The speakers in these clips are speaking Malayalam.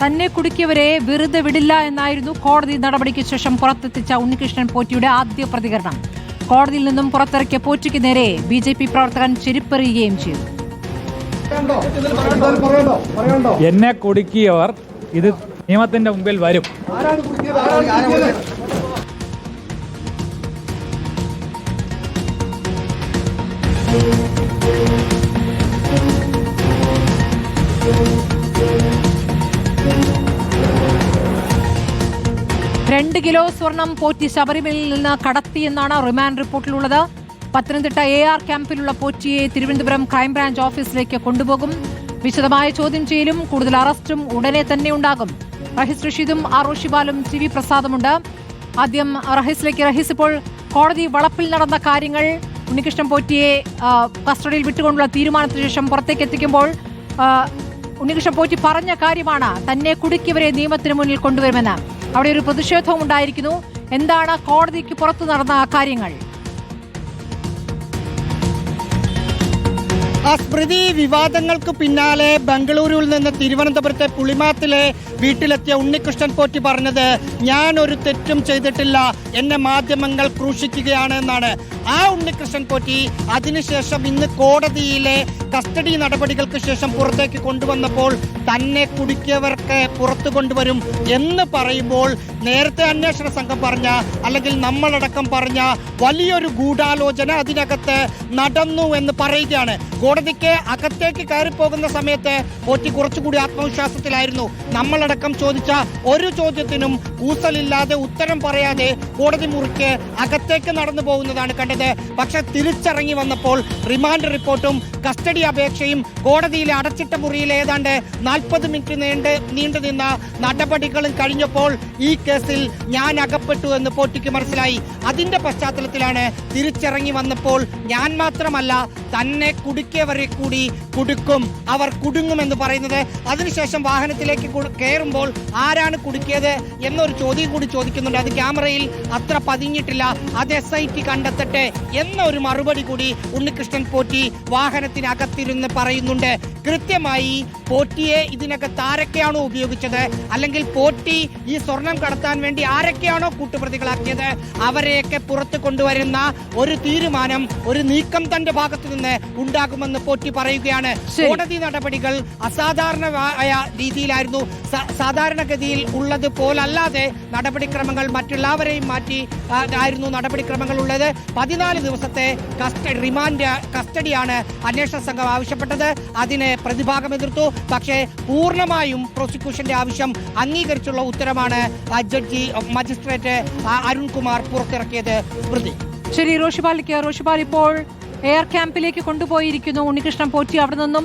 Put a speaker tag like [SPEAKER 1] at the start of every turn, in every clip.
[SPEAKER 1] തന്നെ കുടുക്കിയവരെ വെറുതെ വിടില്ല എന്നായിരുന്നു കോടതി നടപടിക്ക് ശേഷം പുറത്തെത്തിച്ച ഉണ്ണികൃഷ്ണൻ പോറ്റിയുടെ ആദ്യ പ്രതികരണം. കോടതിയിൽ നിന്നും പുറത്തിറക്കിയ പോറ്റിക്ക് നേരെ ബി ജെ പി പ്രവർത്തകൻ ചെരുപ്പെറിയുകയും ചെയ്തു.
[SPEAKER 2] എന്നെ കുടുക്കിയവർ ഇത് നിയമത്തിന്റെ മുമ്പിൽ വരും.
[SPEAKER 1] രണ്ട് കിലോ സ്വർണം പോറ്റി ശബരിമലയിൽ നിന്ന് കടത്തിയെന്നാണ് റിമാൻഡ് റിപ്പോർട്ടിലുള്ളത്. പത്തനംതിട്ട എ ആർ ക്യാമ്പിലുള്ള പോറ്റിയെ തിരുവനന്തപുരം ക്രൈംബ്രാഞ്ച് ഓഫീസിലേക്ക് കൊണ്ടുപോകും. വിശദമായ ചോദ്യം ചെയ്യലും കൂടുതൽ അറസ്റ്റും ഉടനെ തന്നെ ഉണ്ടാകും. റഹീസ് റഷീദും ആർ റോഷിബാലും ടി വി പ്രസാദുമുണ്ട്. ആദ്യം റഹീസിലേക്ക്. റഹീസ് ഇപ്പോൾ കോടതി വളപ്പിൽ നടന്ന കാര്യങ്ങൾ ഉണ്ണികൃഷ്ണൻ പോറ്റിയെ കസ്റ്റഡിയിൽ വിട്ടുകൊണ്ടുള്ള തീരുമാനത്തിന് ശേഷം പുറത്തേക്ക് എത്തിക്കുമ്പോൾ ഉണ്ണികൃഷ്ണൻ പോറ്റി പറഞ്ഞ കാര്യമാണ് തന്നെ കുടുക്കിയവരെ നിയമത്തിന് മുന്നിൽ കൊണ്ടുവരുമെന്ന്. അവിടെ ഒരു പ്രതിഷേധവും ഉണ്ടായിരിക്കുന്നു. എന്താണ് കോടതിക്ക് പുറത്തു നടന്ന കാര്യങ്ങൾ?
[SPEAKER 3] ആ സ്മൃതി വിവാദങ്ങൾക്ക് പിന്നാലെ ബംഗളൂരുവിൽ നിന്ന് തിരുവനന്തപുരത്തെ പുളിമാത്തിലെ വീട്ടിലെത്തിയ ഉണ്ണികൃഷ്ണൻ പോറ്റി പറഞ്ഞത് ഞാൻ ഒരു തെറ്റും ചെയ്തിട്ടില്ല. എന്നെ മാധ്യമങ്ങൾ ക്രൂശിക്കുകയാണ് എന്നാണ്. ആ ഉണ്ണികൃഷ്ണൻ പോറ്റി അതിനുശേഷം ഇന്ന് കോടതിയിലെ കസ്റ്റഡി നടപടികൾക്ക് ശേഷം പുറത്തേക്ക് കൊണ്ടുവന്നപ്പോൾ തന്നെ കുടുക്കിയവർക്ക് പുറത്തു കൊണ്ടുവരും എന്ന് പറയുമ്പോൾ നേരത്തെ അന്വേഷണ സംഘം പറഞ്ഞ അല്ലെങ്കിൽ നമ്മളടക്കം പറഞ്ഞ വലിയൊരു ഗൂഢാലോചന അതിനകത്ത് നടന്നു എന്ന് പറയുകയാണ്. കോടതിക്ക് അകത്തേക്ക് കയറി പോകുന്ന സമയത്ത് പോറ്റി കുറച്ചുകൂടി ആത്മവിശ്വാസത്തിലായിരുന്നു. നമ്മളടക്കം ചോദിച്ച ഒരു ചോദ്യത്തിനും കൂസലില്ലാതെ ഉത്തരം പറയാതെ കോടതി മുറിക്ക് അകത്തേക്ക് നടന്നു പോകുന്നതാണ് കണ്ടത്. പക്ഷെ തിരിച്ചിറങ്ങി വന്നപ്പോൾ റിമാൻഡ് റിപ്പോർട്ടും കസ്റ്റഡി അപേക്ഷയും കോടതിയിലെ അടച്ചിട്ട മുറിയിൽ ഏതാണ്ട് നാൽപ്പത് മിനിറ്റ് നീണ്ട് നീണ്ടു നിന്ന നടപടികളും കഴിഞ്ഞപ്പോൾ ഈ കേസിൽ ഞാൻ അകപ്പെട്ടു എന്ന് പോറ്റിക്ക് മനസ്സിലായി. അതിന്റെ പശ്ചാത്തലത്തിലാണ് തിരിച്ചിറങ്ങി വന്നപ്പോൾ ഞാൻ മാത്രമല്ല തന്നെ കുടുക്കിയവരെ കൂടി കുടുക്കും. അവർ കുടുങ്ങുമെന്ന് പറയുന്നത്. അതിനുശേഷം വാഹനത്തിലേക്ക് കയറുമ്പോൾ ആരാണ് കുടുക്കിയത് എന്നൊരു ചോദ്യം കൂടി ചോദിക്കുന്നുണ്ട്. അത് ക്യാമറയിൽ അത്ര പതിഞ്ഞിട്ടില്ല. അത് എസ് ഐ ടി കണ്ടെത്തട്ടെ എന്നൊരു മറുപടി കൂടി ഉണ്ണികൃഷ്ണൻ പോറ്റി വാഹനത്തിനകത്തിരുന്ന് പറയുന്നുണ്ട്. കൃത്യമായി പോറ്റിയെ ഇതിനകത്ത് ആരൊക്കെയാണോ ഉപയോഗിച്ചത്? അല്ലെങ്കിൽ പോറ്റി ഈ സ്വർണം കടത്താൻ വേണ്ടി ആരൊക്കെയാണോ കൂട്ടുപ്രതികളാക്കിയത്? അവരെയൊക്കെ പുറത്തു കൊണ്ടുവരുന്ന ഒരു തീരുമാനം ഒരു നീക്കം തന്റെ ഭാഗത്തു നിന്ന് ഉണ്ടാകുമെന്ന് പോറ്റി പറയുകയാണ്. കോടതി നടപടികൾ അസാധാരണമായ രീതിയിലായിരുന്നു. സാധാരണഗതിയിൽ ഉള്ളത് പോലല്ലാതെ നടപടിക്രമങ്ങൾ മറ്റുള്ളവരെയും മാറ്റി ആയിരുന്നു നടപടിക്രമങ്ങൾ ഉള്ളത്. പതിനാല് ദിവസത്തെ കസ്റ്റഡി റിമാൻഡ് കസ്റ്റഡിയാണ് അന്വേഷണ സംഘം ആവശ്യപ്പെട്ടത്. അതിനെ പ്രതിഭാഗം എതിർത്തു. പക്ഷേ പൂർണമായും പ്രോസിക്യൂഷന്റെ ആവശ്യം അംഗീകരിച്ചുള്ള ഉത്തരമാണ് ജഡ്ജി മജിസ്ട്രേറ്റ് അരുൺകുമാർ പുറത്തിറക്കിയത്. സ്മൃതി
[SPEAKER 1] ശരി റോഷിപാലിക്ക് റോഷിപാൽ ഇപ്പോൾ എയർ ക്യാമ്പിലേക്ക് കൊണ്ടുപോയിരിക്കുന്നു ഉണ്ണികൃഷ്ണൻ പോറ്റി. അവിടെ നിന്നും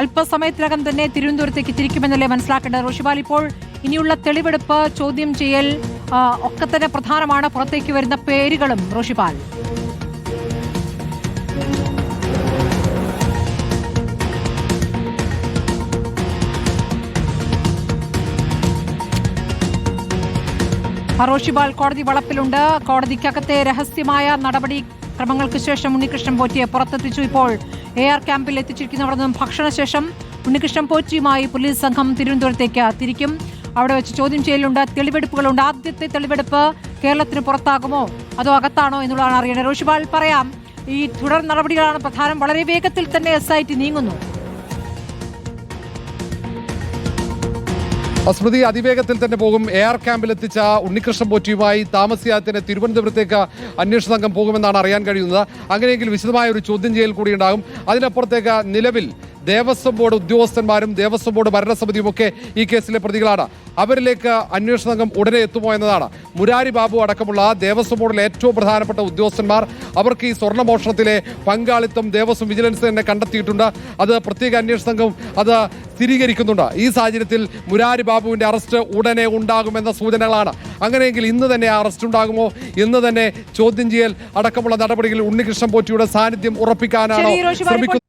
[SPEAKER 1] അല്പസമയത്തിനകം തന്നെ തിരുവനന്തപുരത്തേക്ക് തിരിക്കുമെന്നല്ലേ മനസ്സിലാക്കേണ്ടത്. റോഷിബാൽ ഇപ്പോൾ ഇനിയുള്ള തെളിവെടുപ്പ് ചോദ്യം ചെയ്യൽ ഒക്കെ തന്നെ പ്രധാനമാണ്. പുറത്തേക്ക് വരുന്ന പേരുകളും റോഷിപാൽ റോഷിബാൽ കോടതി വളപ്പിലുണ്ട്. കോടതിക്കകത്തെ രഹസ്യമായ നടപടി ക്രമങ്ങൾക്ക് ശേഷം ഉണ്ണികൃഷ്ണൻ പോറ്റിയെ പുറത്തെത്തിച്ചു ഇപ്പോൾ. എ ആർ ക്യാമ്പിൽ എത്തിച്ചിരിക്കുന്നവിടെ നിന്നും ഭക്ഷണശേഷം ഉണ്ണികൃഷ്ണൻ പോറ്റിയുമായി പോലീസ് സംഘം തിരുവനന്തപുരത്തേക്ക് തിരിക്കും. അവിടെ വെച്ച് ചോദ്യം ചെയ്യലുണ്ട്. തെളിവെടുപ്പുകളുണ്ട്. ആദ്യത്തെ തെളിവെടുപ്പ് കേരളത്തിന് പുറത്താകുമോ? അതോ അകത്താണോ എന്നുള്ളതാണ് അറിയേണ്ടത്. റോഷിപാൽ പറയാം. ഈ തുടർ നടപടികളാണ് പ്രധാനം. വളരെ വേഗത്തിൽ തന്നെ എസ് നീങ്ങുന്നു.
[SPEAKER 4] സ്മൃതി അതിവേഗത്തിൽ തന്നെ പോകും. എ ആർ ക്യാമ്പിൽ എത്തിച്ച ഉണ്ണികൃഷ്ണൻ പോറ്റിയുമായി താമസിയാത്തിന് തിരുവനന്തപുരത്തേക്ക് അന്വേഷണ സംഘം പോകുമെന്നാണ് അറിയാൻ കഴിയുന്നത്. അങ്ങനെയെങ്കിൽ വിശദമായ ഒരു ചോദ്യം ചെയ്യൽ കൂടി ഉണ്ടാകും. അതിനപ്പുറത്തേക്ക് നിലവിൽ ദേവസ്വം ബോർഡ് ഉദ്യോഗസ്ഥന്മാരും ദേവസ്വം ബോർഡ് ഭരണസമിതിയും ഒക്കെ ഈ കേസിലെ പ്രതികളാണ്. അവരിലേക്ക് അന്വേഷണ സംഘം ഉടനെ എത്തുമോ എന്നതാണ്. മുരാരി ബാബു അടക്കമുള്ള ദേവസ്വം ബോർഡിലെ ഏറ്റവും പ്രധാനപ്പെട്ട ഉദ്യോഗസ്ഥന്മാർ അവർക്ക് ഈ സ്വർണമോഷണത്തിലെ പങ്കാളിത്തം ദേവസ്വം വിജിലൻസ് തന്നെ കണ്ടെത്തിയിട്ടുണ്ട്. അത് പ്രത്യേക അന്വേഷണ സംഘം അത് സ്ഥിരീകരിക്കുന്നുണ്ട്. ഈ സാഹചര്യത്തിൽ മുരാരി ബാബുവിന്റെ അറസ്റ്റ് ഉടനെ ഉണ്ടാകുമെന്ന സൂചനകളാണ്. അങ്ങനെയെങ്കിൽ ഇന്ന് തന്നെ അറസ്റ്റ് ഉണ്ടാകുമോ? ഇന്ന് തന്നെ ചോദ്യം ചെയ്യൽ അടക്കമുള്ള നടപടികളിൽ ഉണ്ണികൃഷ്ണൻ പോറ്റിയുടെ സാന്നിധ്യം ഉറപ്പിക്കാനാണോ ശ്രമിക്കുന്നത്?